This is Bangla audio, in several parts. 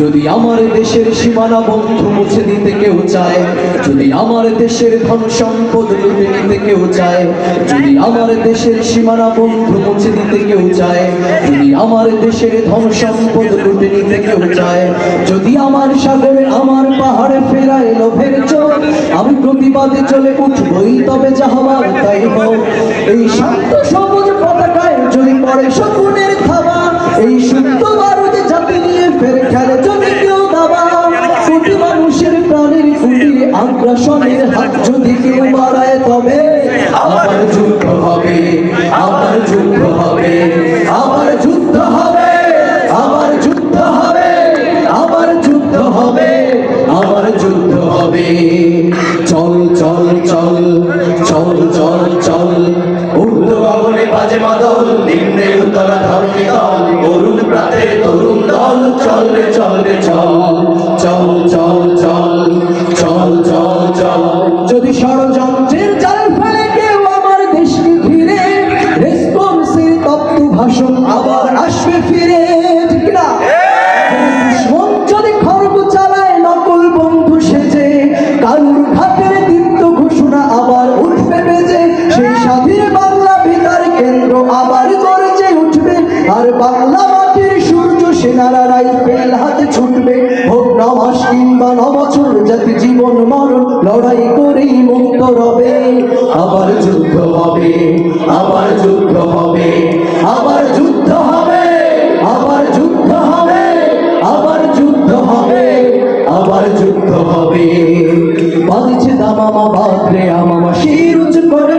যদি আমার দেশের সীমানা বন্ধু মুছে দিতে কেউ চায়, যদি আমার দেশের ধন সম্পদ লুটে নিতে কেউ চায়, যদি আমার দেশের সীমানা বন্ধু মুছে দিতে কেউ চায়, যদি আমার দেশের ধন সম্পদ লুটে নিতে কেউ চায়, যদি আমার সাগরে আমার পাহাড়ে ফেরায় লোভের চোখ আমি প্রতিবাদে চলে উঠবই তবে যাহবার তাই হোক। এই শান্ত সবুজ পতাকায় যদি পড়ে শকুনের আগ্রাসনের হাত যদি কেউ বাড়ায় তবে আবার যুদ্ধ হবে আবার যুদ্ধ হবে আবার যুদ্ধ হবে আবার যুদ্ধ হবে আবার যুদ্ধ হবে আবার যুদ্ধ হবে। চল চল চল চল চল চল উর্ধ গগনে বাজে মাদল, নিম্নে উত্তরা ধরণী দল, অরুণ প্রাতে তরুণ দল, চল চল। রবে আবার যুদ্ধ হবে, আবার যুদ্ধ হবে, আবার যুদ্ধ হবে, আবার যুদ্ধ হবে, আবার যুদ্ধ হবে, আবার যুদ্ধ হবে। বাঁধছে দামামা বাদরে আমামা শির উঁচু করে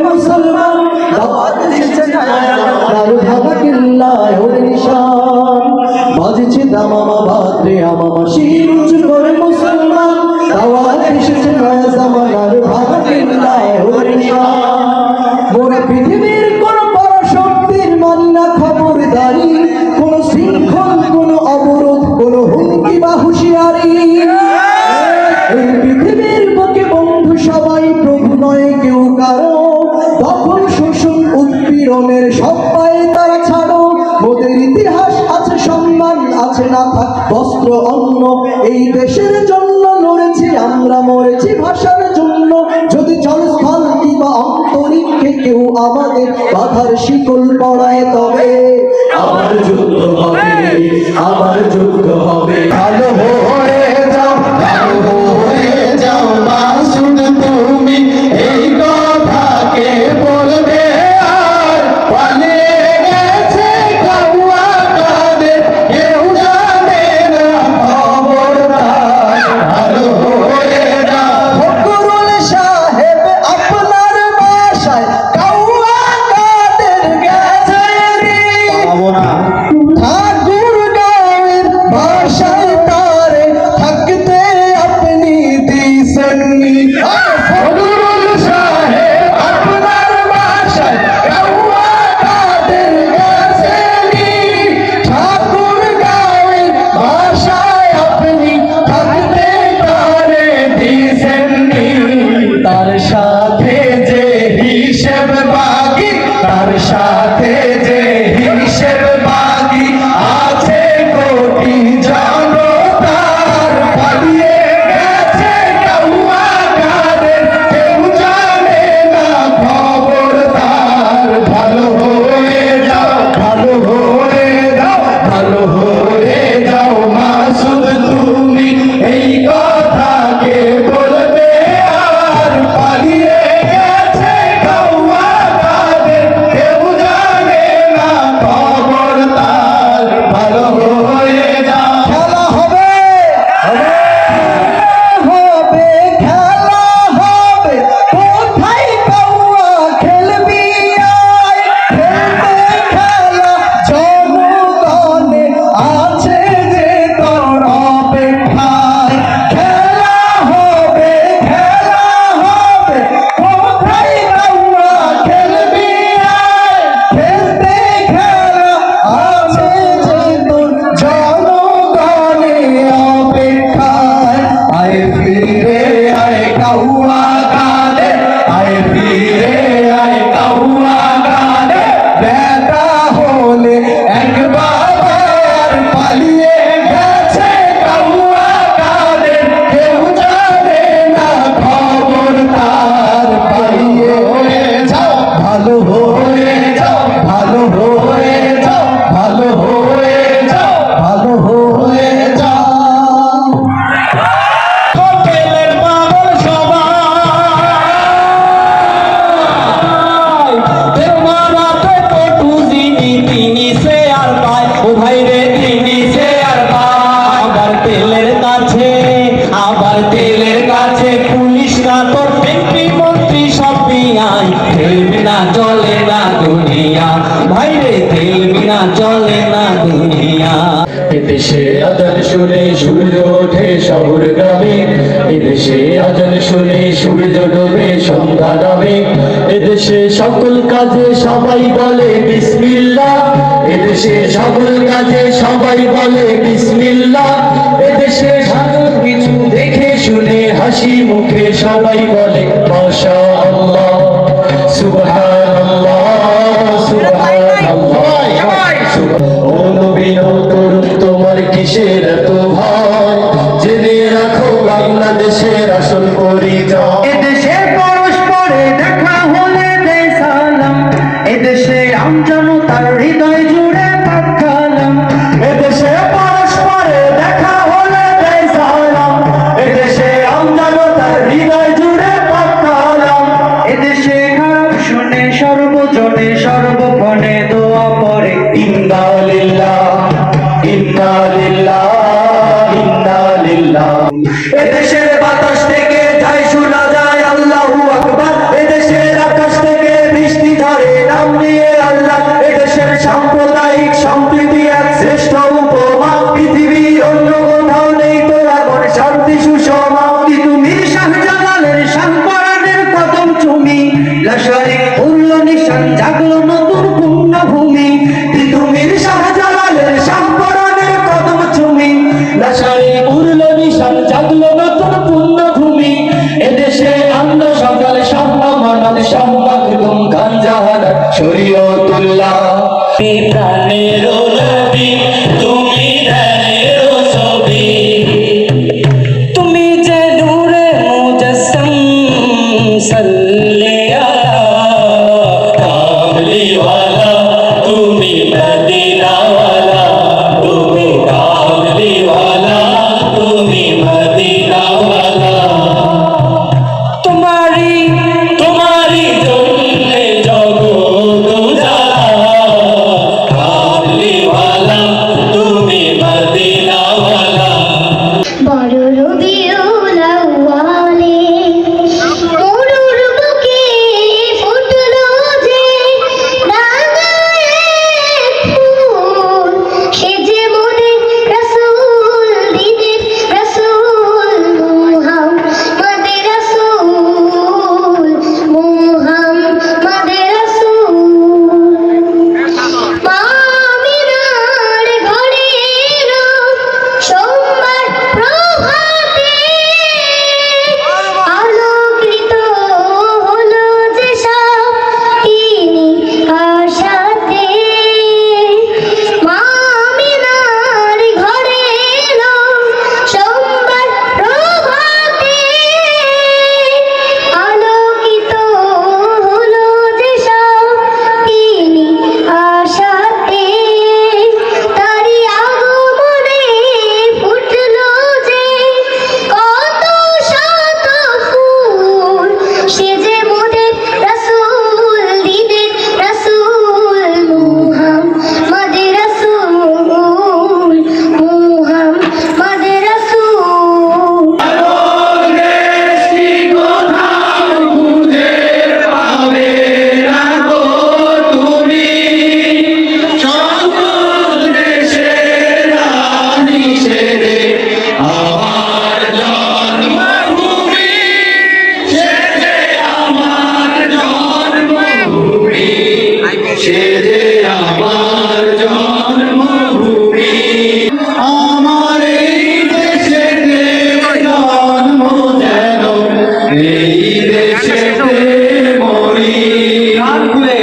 আমরা মরেছি ভাষার জন্য। যদি জলস্থল কিংবা অন্তরীক্ষে কেউ আমাদের বাধার শিকল পড়ায় তবে আমার যুদ্ধ হবে আমার যুদ্ধ হবে। চলে না দুনিয়া। এদেশে আজান শুনে সূর্য ওঠে শহর গ্রামে। এদেশে আজান শুনে সূর্য ডোবে, সন্ধ্যা নামে। এদেশে সকল কাজে সবাই বলে বিসমিল্লাহ। এদেশে সকল কাজে সবাই বলে বিসমিল্লাহ। এদেশে সাগর কিছু দেখে শুনে হাসি মুখে সবাই বলে মাশা আল্লাহ শরীয়তুল্লাহ। প্রাণের কান খুলে